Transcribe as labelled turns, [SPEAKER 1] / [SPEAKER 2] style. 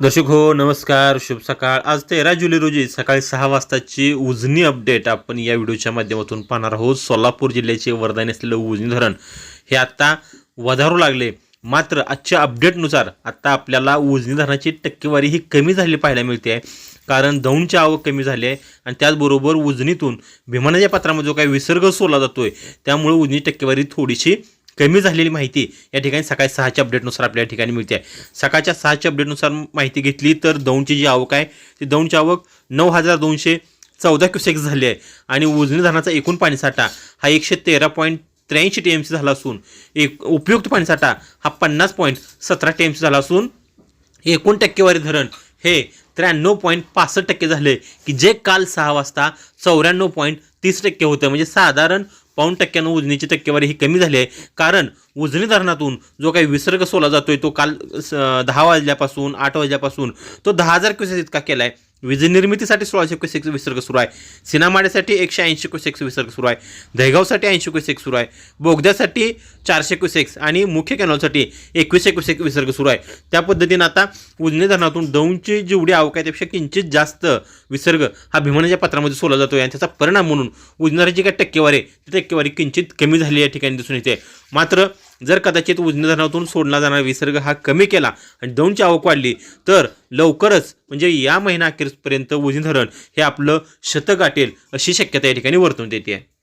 [SPEAKER 1] दर्शक हो नमस्कार शुभ सकाळ. आज तेरा जुलै रोजी सकाळी सहा वाजताची उजनी अपडेट आपण या व्हिडिओच्या माध्यमातून पाहणार आहोत. सोलापूर जिल्ह्याचे वरदानी असलेलं उजनी धरण हे आत्ता वधारू लागले. मात्र आजच्या अपडेटनुसार आत्ता आपल्याला उजनी धरणाची टक्केवारी ही कमी झालेली पाहायला मिळते. आहे कारण दौंडची आवक कमी झाली आहे आणि त्याचबरोबर उजनीतून भीमानाच्या पात्रामध्ये जो काही विसर्ग सोडला जातो आहे त्यामुळे उजनी टक्केवारी थोडीशी कमी झालेली माहिती या ठिकाणी सकाळी सहाच्या अपडेटनुसार आपल्या ठिकाणी मिळते. आहे सकाळच्या सहाच्या अपडेटनुसार माहिती घेतली तर दौंडची जी आवक आहे ती दौंडची आवक नऊ हजार दोनशे चौदा क्युसेक्स झाली आहे. आणि उजनी धरणाचा एकूण पाणीसाठा हा एकशे तेरा पॉईंट त्र्याऐंशी टी एम सी झाला असून एक उपयुक्त पाणीसाठा हा पन्नास पॉईंट सतरा टी एम सी झाला असून एकूण टक्केवारी धरण हे त्र्याण्णव पॉईंट पासष्ट टक्के झाले की जे काल सहा वाजता चौऱ्याण्णव पॉईंट तीस टक्के होतं म्हणजे साधारण पाऊण टक्क्यानं उजनीची टक्केवारी ही कमी झाली आहे. कारण उजनी धरणातून जो काही विसर्ग सोला जातोय तो काल स- दहा वाजल्यापासून आठ वाजल्यापासून तो दहा हजार क्युसेस इतका केला आहे वीज निर्मितीसाठी सोळाशे क्युसेक्स विसर्ग सुरू आहे. सिनामाड्यासाठी एकशे ऐंशी क्युसेक्स विसर्ग सुरू आहे. दहेगावसाठी ऐंशी क्युसेक्स सुरू आहे. बोगद्यासाठी चारशे क्युसेक्स आणि मुख्य कॅनॉलसाठी एकवीसशे एक विसर्ग सुरू आहे. त्या पद्धतीनं आता उजने धरणातून दौंडची जेवढी आवक आहे त्यापेक्षा किंचित जास्त विसर्ग हा भीमनाच्या पात्रामध्ये सोडला जातो. आणि त्याचा परिणाम म्हणून उजनाची काय टक्केवारी आहे, ती टक्केवारी किंचित कमी झाली या ठिकाणी दिसून येते. मात्र जर कदाचित उजनी धरणातून सोडला जाणारा विसर्ग हा कमी केला आणि दोनची आवक वाढली तर लवकरच म्हणजे या महिना अखेरपर्यंत उजनी धरण हे आपलं शतक गाठेल अशी शक्यता या ठिकाणी वर्तवण्यात येते.